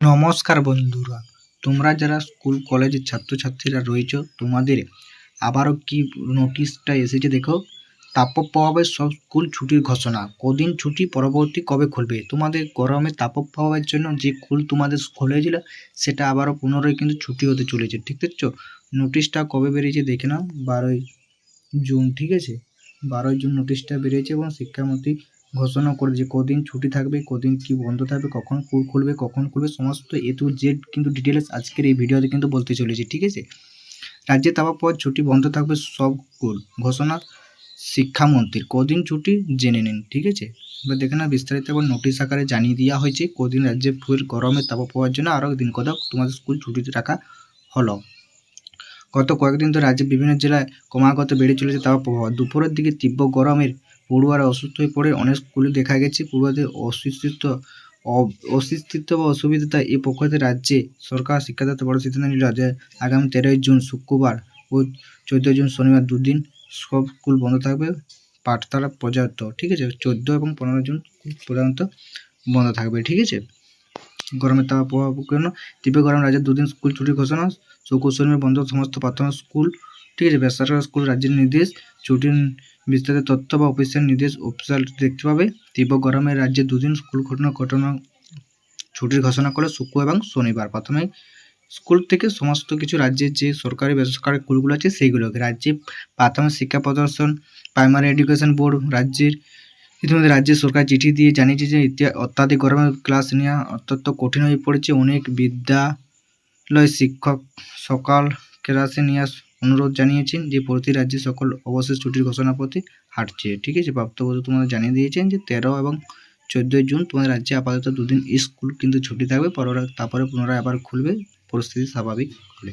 নমস্কার বন্ধুরা, তোমরা যারা স্কুল, কলেজের ছাত্রছাত্রীরা রয়েছো, তোমাদের আবারও কি নোটিশটা এসেছে দেখো? তাপপ্রভাবের সব স্কুল ছুটির ঘোষণা। কদিন ছুটি, পরবর্তী কবে খুলবে? তোমাদের গরমে তাপপ্রভাবের জন্য যে স্কুল তোমাদের খুলেছিল সেটা আবারও পুনরায় কিন্তু ছুটি হতে চলেছে, ঠিক আছে নোটিশটা কবে বেরিয়েছে দেখে নাও। বারোই জুন, ঠিক আছে? বারোই জুন নোটিশটা বেরিয়েছে এবং শিক্ষামন্ত্রী ঘোষণা করে যে কদিন ছুটি থাকবে, কদিন কি বন্ধ থাকবে, কখন খুলবে কখন খুলবে, সমস্ত এ টু জেড কিন্তু ডিটেলস আজকের এই ভিডিওতে কিন্তু বলতে চলেছি, ঠিক আছে? রাজ্যে তারপর ছুটি বন্ধ থাকবে সব স্কুল ঘোষণা শিক্ষামন্ত্রীর, কদিন ছুটি জেনে নিন, ঠিক আছে? এবার দেখে না বিস্তারিত এবং নোটিশ আকারে জানিয়ে দেওয়া হয়েছে, কদিন রাজ্যে ফুয়ের গরমের তাপপ্রবাহের জন্য আরও দিন কতক তোমাদের স্কুল ছুটিতে রাখা হলো। গত কয়েকদিন ধরে রাজ্যের বিভিন্ন জেলায় ক্রমাগত বেড়ে চলেছে তাপপ্রবাহ দুপুরের দিকে তীব্র গরমের পড়ুয়ারা অসুস্থ হয়ে পড়ে অনেক স্কুলে দেখা গেছে। পড়ুয়াদের অসুস্থিত অ- অসুস্থিত বা অসুবিধা এই পক্ষতে রাজ্যে সরকার শিক্ষাদপ্তর বড় সিদ্ধান্ত নিল যে আগামী তেরোই জুন শুক্রবার ও চোদ্দোই জুন শনিবার দুদিন সব স্কুল বন্ধ থাকবে। পাঠতারা পর্যাপ্ত, ঠিক আছে? চোদ্দ এবং পনেরো জুন পর্যন্ত বন্ধ থাকবে, ঠিক আছে? গরমের তাপ প্রভাব জন্য তীব্র গরম রাজ্যের দুদিন স্কুল ছুটির ঘোষণা। শুক্র শনিবার বন্ধ সমস্ত প্রাথমিক স্কুল ঠিক আছে বেসরকারি স্কুল রাজ্যের নির্দেশ, ছুটির বিস্তারিত তথ্য বা অফিসিয়াল নির্দেশ, অফিসিয়াল দেখতে পাবে। তীব্র গরমে রাজ্যে দুদিন স্কুল ঘটনা ঘটনা, ছুটির ঘোষণা করে শুক্র এবং শনিবার। প্রথমে স্কুল থেকে সমস্ত কিছু রাজ্যের যে সরকারি বেসরকারি স্কুলগুলো আছে, সেইগুলোকে রাজ্যে প্রাথমিক শিক্ষা প্রদর্শন প্রাইমারি এডুকেশন বোর্ড রাজ্যের ইতিমধ্যে রাজ্যের সরকার চিঠি দিয়ে জানিয়েছে যে অত্যাধিক গরমে ক্লাস নেওয়া অত্যন্ত কঠিন হয়ে পড়েছে। অনেক বিদ্যালয় শিক্ষক সকাল ক্লাসে নেওয়ার অনুরোধ জানিয়েছেন যে প্রতি রাজ্যে সকল অবশ্যই ছুটির ঘোষণা প্রতি হাঁটছে ঠিক আছে, প্রাপ্তবয়স্ক তোমাদের জানিয়ে দিয়েছেন যে তেরো এবং চোদ্দোই জুন তোমাদের রাজ্যে আপাতত দুদিন স্কুল কিন্তু ছুটি থাকবে পরে তারপরে পুনরায় আবার খুলবে, পরিস্থিতি স্বাভাবিক হলে।